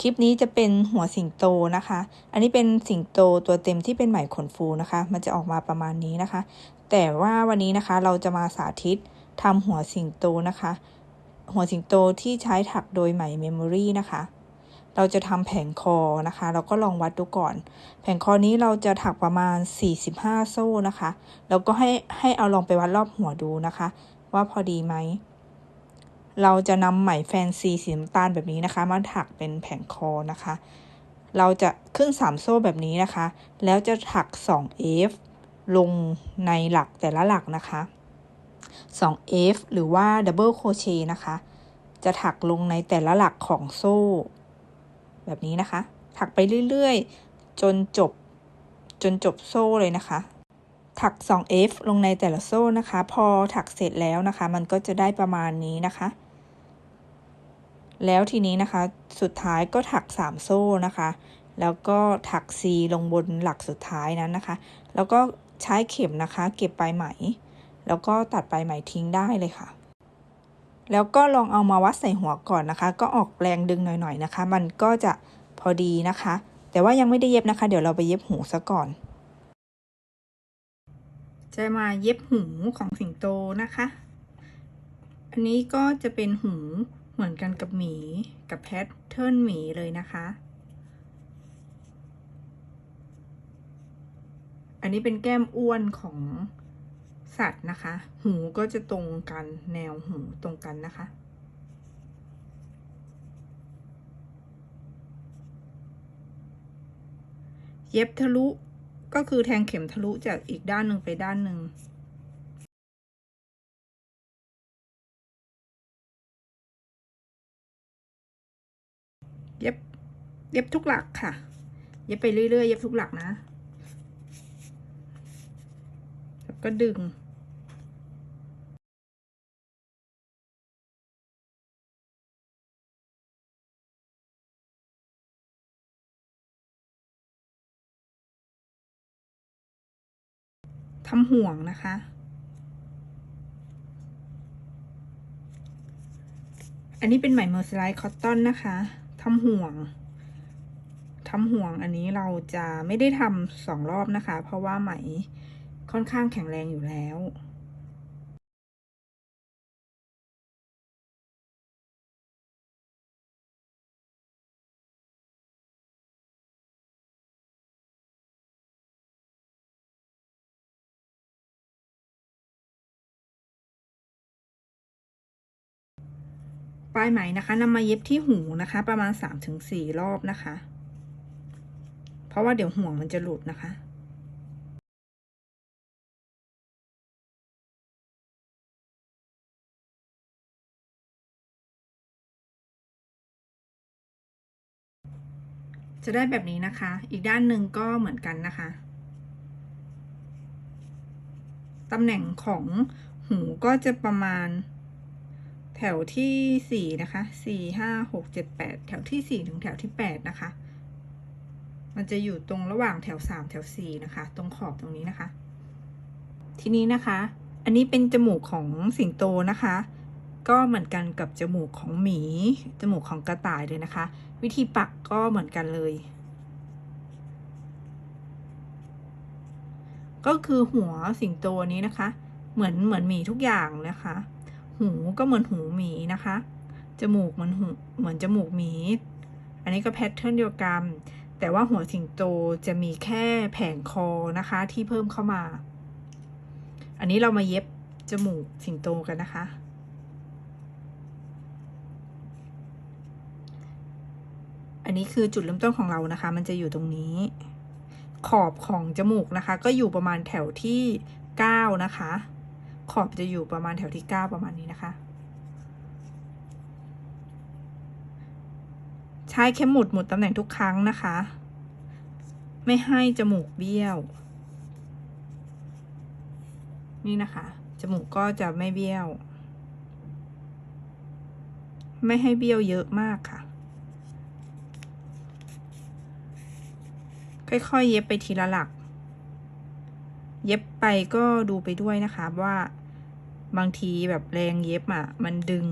คลิปนี้จะเป็นหัวสิงโตนะคะ อันนี้เป็นสิงโตตัวเต็มที่เป็นไหมขนฟูนะคะ มันจะออกมาประมาณนี้นะคะ แต่ว่าวันนี้นะคะเราจะมาสาธิตทำหัวสิงโตนะคะ หัวสิงโตที่ใช้ถักโดยไหมเมมโมรี่นะคะ เราจะทำแผงคอนะคะ เราก็ลองวัดดูก่อน แผงคอนี้เราจะถักประมาณ 45 โซ่นะคะ แล้วก็ให้ให้เอาลองไปวัดรอบหัวดูนะคะ ว่าพอดีไหม เราจะนำไหมแฟนซีสีน้ำตาลแบบนี้นะคะ มาถักเป็นแผงคอนะคะ เราจะขึ้น3โซ่แบบนี้นะคะ แล้วจะถัก 2 F ลงในหลักแต่ละหลักนะคะ 2 F หรือว่า Double Crochet นะคะ จะถักลงในแต่ละหลักของโซ่ แบบนี้นะคะ ถักไปเรื่อยๆ จนจบ จนจบโซ่เลยนะคะ ถัก 2F ลงในแต่ละโซ่นะคะ พอถักเสร็จแล้วนะคะ มันก็จะได้ประมาณนี้นะคะ แล้วทีนี้นะคะสุดท้ายก็ถัก 3 โซ่นะคะ แล้วก็ถัก C ลงบนหลักสุดท้ายนั้นนะคะ แล้วก็ใช้เข็มนะคะ เก็บปลายไหม แล้วก็ตัดปลายไหมทิ้งได้เลยค่ะ แล้วก็ลองเอามาวัดใส่หัวก่อนนะคะ ก็ออกแรงดึงหน่อยๆนะคะ มันก็จะพอดีนะคะ แต่ว่ายังไม่ได้เย็บนะคะ เดี๋ยวเราไปเย็บหูซะก่อน จะมาเย็บหูของสิงโตนะคะ อันนี้ก็จะเป็นหู เหมือนกันกับหมีกับแพทเทิร์นหมีเลยนะคะ อันนี้เป็นแก้มอ้วนของสัตว์นะคะ หูก็จะตรงกันแนวหูตรงกันนะคะ เย็บทะลุก็คือแทงเข็มทะลุจากอีกด้านหนึ่งไปด้านหนึ่ง เย็บทุกหลักค่ะ เย็บไปเรื่อยๆ เย็บทุกหลักนะ แล้วก็ดึงทำห่วงนะคะ อันนี้เป็นไหมเมอร์สไลด์คอตตอนนะคะ ทำห่วง ทำห่วงอันนี้เราจะไม่ได้ทำสองรอบนะคะ เพราะว่าไหมค่อนข้างแข็งแรงอยู่แล้วปลายไหมนะคะนำมาเย็บที่หูนะคะ ประมาณสามถึงสี่รอบนะคะ ราะว่าเดี๋ยวห่วงมันจะหลุดนะคะจะได้แบบนี้นะคะ อีกด้านหนึ่งก็เหมือนกันนะคะ ตำแหน่งของหูก็จะประมาณ แถวที่สี่นะคะสี่ห้าหกเจ็ดแปดแถวที่สี่ถึงแถวที่แปดนะคะ มันจะอยู่ตรงระหว่างแถวสามแถวสี่นะคะ ตรงขอบตรงนี้นะคะ ทีนี้นะคะ อันนี้เป็นจมูกของสิงโตนะคะ ก็เหมือนกันกับจมูกของหมี จมูกของกระต่ายเลยนะคะ วิธีปักก็เหมือนกันเลย ก็คือหัวสิงโตนี้นะคะ เหมือนเหมือนหมีทุกอย่างนะคะ หูก็เหมือนหูหมีนะคะ จมูกเหมือนหูเหมือนจมูกหมี อันนี้ก็แพทเทิร์นเดียวกัน แต่ว่าหัวสิงโตจะมีแค่แผงคอนะคะที่เพิ่มเข้ามา อันนี้เรามาเย็บจมูกสิงโตกันนะคะ อันนี้คือจุดเริ่มต้นของเรานะคะ มันจะอยู่ตรงนี้ ขอบของจมูกนะคะ ก็อยู่ประมาณแถวที่เก้านะคะ ขอบจะอยู่ประมาณแถวที่เก้าประมาณนี้นะคะ ใช้เข็มหมุดหมุดตำแหน่งทุกครั้งนะคะ ไม่ให้จมูกเบี้ยว นี่นะคะ จมูกก็จะไม่เบี้ยว ไม่ให้เบี้ยวเยอะมากค่ะ ค่อยๆ เย็บไปทีละหลัก เย็บไปก็ดูไปด้วยนะคะว่าบางทีแบบแรงเย็บอะ มันดึง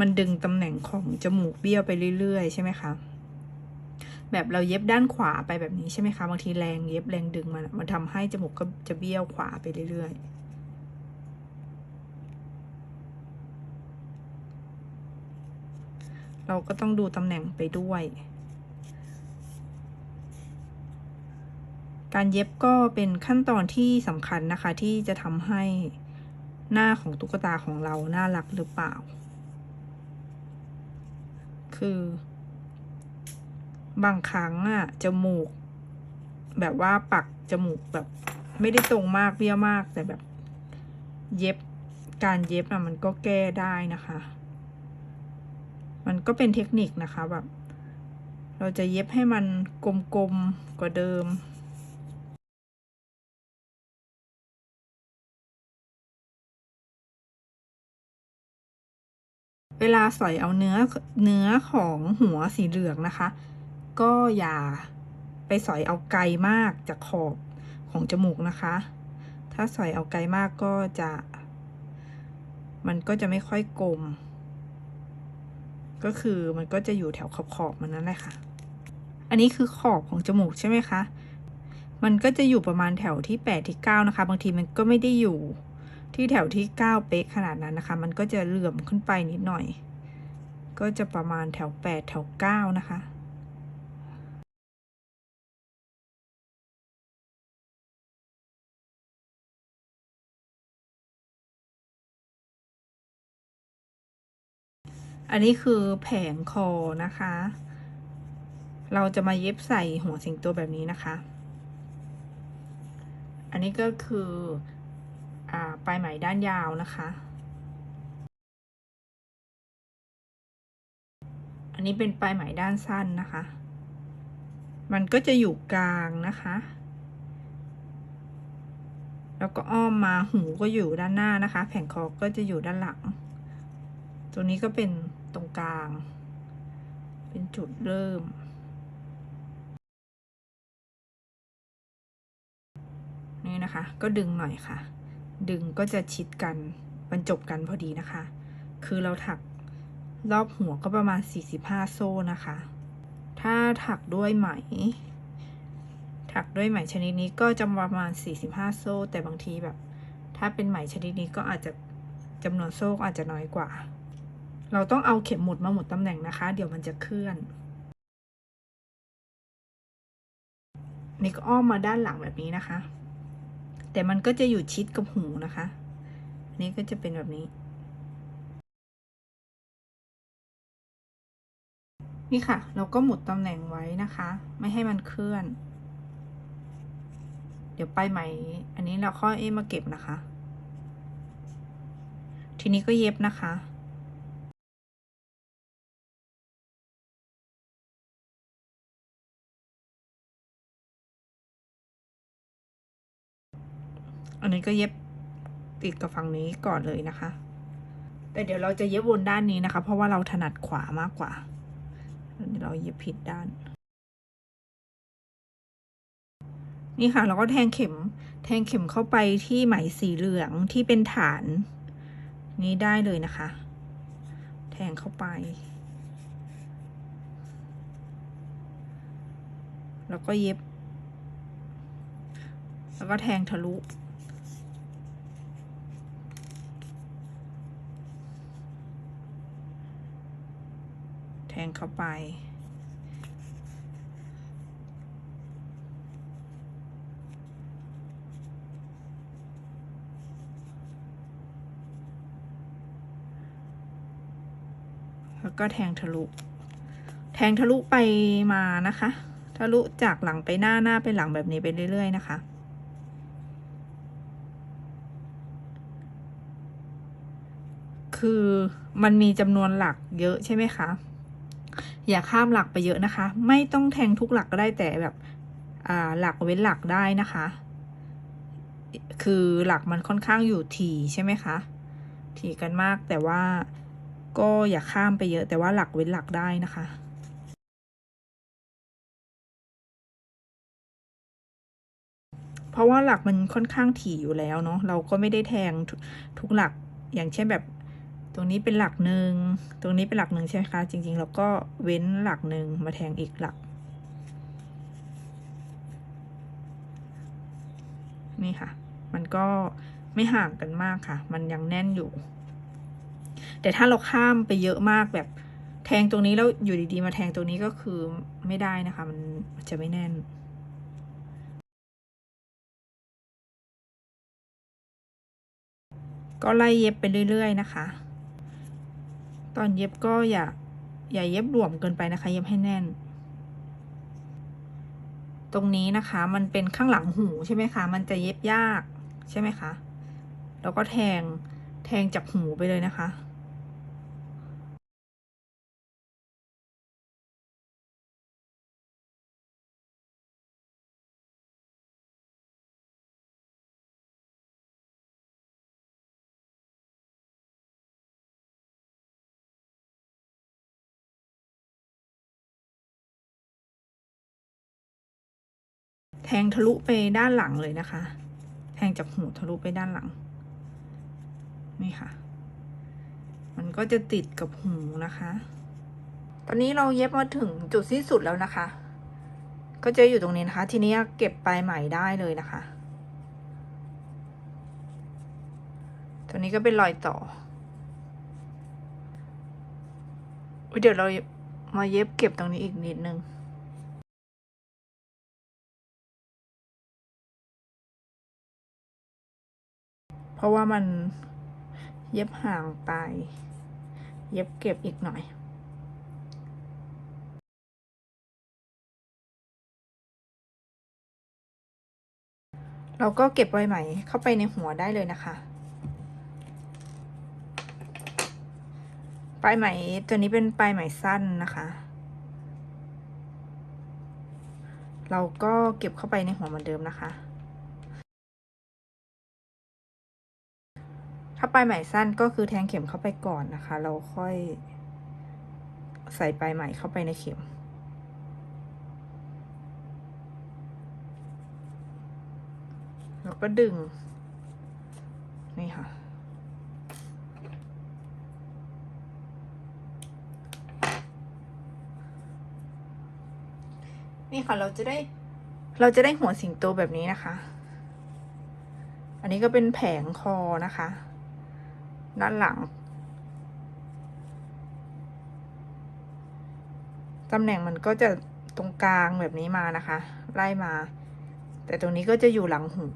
มันดึงตำแหน่งของจมูกเบี้ยวไปเรื่อยๆ ใช่ไหมคะแบบเราเย็บด้านขวาไปแบบนี้ใช่ไหมคะบางทีแรงเย็บแรงดึงมันมันทำให้จมูกก็จะเบี้ยวขวาไปเรื่อยๆเราก็ต้องดูตำแหน่งไปด้วย การเย็บก็เป็นขั้นตอนที่สำคัญนะคะที่จะทำให้หน้าของตุ๊กตาของเราน่ารักหรือเปล่า คือ บางครั้งอะจมูก แบบว่าปักจมูกแบบ ไม่ได้ตรงมากเบี้ยวมากแต่แบบ เย็บการเย็บอะมันก็แก้ได้นะคะ มันก็เป็นเทคนิคนะคะแบบ เราจะเย็บให้มันกลมๆกว่าเดิม เวลาสอยเอาเนื้อเนื้อของหัวสีเหลืองนะคะ ก็อย่าไปสอยเอาไกลมากจากขอบของจมูกนะคะ ถ้าสอยเอาไกลมากก็จะ มันก็จะไม่ค่อยกลม ก็คือมันก็จะอยู่แถวขอบขอบมันนั่นแหละค่ะ อันนี้คือขอบของจมูกใช่ไหมคะ มันก็จะอยู่ประมาณแถวที่แปดที่เก้านะคะ บางทีมันก็ไม่ได้อยู่ ที่แถวที่เก้าเป๊ะขนาดนั้นนะคะ มันก็จะเหลื่อมขึ้นไปนิดหน่อย ก็จะประมาณแถวแปดแถวเก้านะคะอันนี้คือแผงคอนะคะ เราจะมาเย็บใส่หัวสิงโตแบบนี้นะคะ อันนี้ก็คือ ลายไหมด้านยาวนะคะ อันนี้เป็นปลายไหมด้านสั้นนะคะ มันก็จะอยู่กลางนะคะ แล้วก็อ้อมมาหูก็อยู่ด้านหน้านะคะ แผงคอก็จะอยู่ด้านหลัง ตัวนี้ก็เป็นตรงกลาง เป็นจุดเริ่มนี่นะคะ ก็ดึงหน่อยค่ะ ดึงก็จะชิดกันบรรจบกันพอดีนะคะ คือเราถักรอบหัวก็ประมาณ 45 โซ่นะคะ ถ้าถักด้วยไหม ถักด้วยไหมชนิดนี้ก็จะประมาณ 45 โซ่ แต่บางทีแบบ ถ้าเป็นไหมชนิดนี้ก็อาจจะจำนวนโซ่อาจจะน้อยกว่า เราต้องเอาเข็มหมุดมาหมุดตำแหน่งนะคะ เดี๋ยวมันจะเคลื่อน นี่ก็อ้อมมาด้านหลังแบบนี้นะคะ แต่มันก็จะอยู่ชิดกับหูนะคะ นี่ก็จะเป็นแบบนี้ นี่ค่ะ เราก็หมุดตำแหน่งไว้นะคะ ไม่ให้มันเคลื่อน เดี๋ยวไปใหม่ อันนี้เราค่อยเอมาเก็บนะคะ ทีนี้ก็เย็บนะคะ อันนี้ก็เย็บติดกับฝั่งนี้ก่อนเลยนะคะ แต่เดี๋ยวเราจะเย็บวนด้านนี้นะคะ เพราะว่าเราถนัดขวามากกว่าเดี๋ยวเราเย็บผิดด้าน นี่ค่ะ เราก็แทงเข็ม แทงเข็มเข้าไปที่ไหมสีเหลืองที่เป็นฐาน นี้ได้เลยนะคะ แทงเข้าไป แล้วก็เย็บ แล้วก็แทงทะลุ งเข้าไป แล้วก็แทงทะลุ แทงทะลุไปมานะคะ ทะลุจากหลังไปหน้าหน้าไปหลังแบบนี้ไปเรื่อย ๆ นะคะคือมันมีจำนวนหลักเยอะใช่ไหมคะ อย่าข้ามหลักไปเยอะนะคะ ไม่ต้องแทงทุกหลักก็ได้แต่แบบหลักเว้นหลักได้นะคะ คือหลักมันค่อนข้างอยู่ถี่ใช่ไหมคะถี่กันมากแต่ว่าก็อย่าข้ามไปเยอะ แต่ว่าหลักเว้นหลักได้นะคะเพราะว่าหลักมันค่อนข้างถี่อยู่แล้วเนาะเราก็ไม่ได้แทงททุกหลักอย่างเช่นแบบ รงนี้เป็นหลักหนึ่ง ตรงนี้เป็นหลักหนึ่งใช่ไหมคะ จริง ๆ เราก็เว้นหลักหนึ่งมาแทงอีกหลัก นี่ค่ะ มันก็ไม่ห่างกันมากค่ะ มันยังแน่นอยู่ แต่ถ้าเราข้ามไปเยอะมากแบบแทงตรงนี้แล้วอยู่ดีๆ มาแทงตรงนี้ก็คือไม่ได้นะคะ มันจะไม่แน่นก็ไล่เย็บไปเรื่อย ๆ นะคะ ตอนเย็บก็อย่าอย่าเย็บหลวมเกินไปนะคะ เย็บให้แน่น ตรงนี้นะคะมันเป็นข้างหลังหูใช่ไหมคะมันจะเย็บยากใช่ไหมคะแล้วก็แทงแทงจากหูไปเลยนะคะ แทงทะลุไปด้านหลังเลยนะคะ แทงจากหูทะลุไปด้านหลัง นี่ค่ะ มันก็จะติดกับหูนะคะ ตอนนี้เราเย็บมาถึงจุดสิ้นสุดแล้วนะคะ ก็จะอยู่ตรงนี้นะคะ ทีนี้เก็บปลายไหมได้เลยนะคะ ตัวนี้ก็เป็นรอยต่อเดี๋ยวเรามาเย็บเก็บตรงนี้อีกนิดนึง เพราะว่ามันเย็บห่างไปเย็บเก็บอีกหน่อยเราก็เก็บไว้ไหมเข้าไปในหัวได้เลยนะคะ ปลายไหมตัวนี้เป็นปลายไหมสั้นนะคะ เราก็เก็บเข้าไปในหัวเหมือนเดิมนะคะ ถ้าปลายไหมสั้นก็คือแทงเข็มเข้าไปก่อนนะคะ เราค่อย ใส่ปลายไหมเข้าไปในเข็ม แล้วก็ดึง นี่ค่ะนี่ค่ะเราจะได้เราจะได้หัวสิงโตแบบนี้นะคะ อันนี้ก็เป็นแผงคอนะคะ ด้านหลัง ตำแหน่งมันก็จะตรงกลางแบบนี้มานะคะ ไล่มา แต่ตรงนี้ก็จะอยู่หลังหู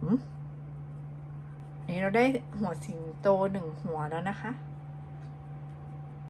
นี่เราได้หัวสิงโตหนึ่งหัวแล้วนะคะ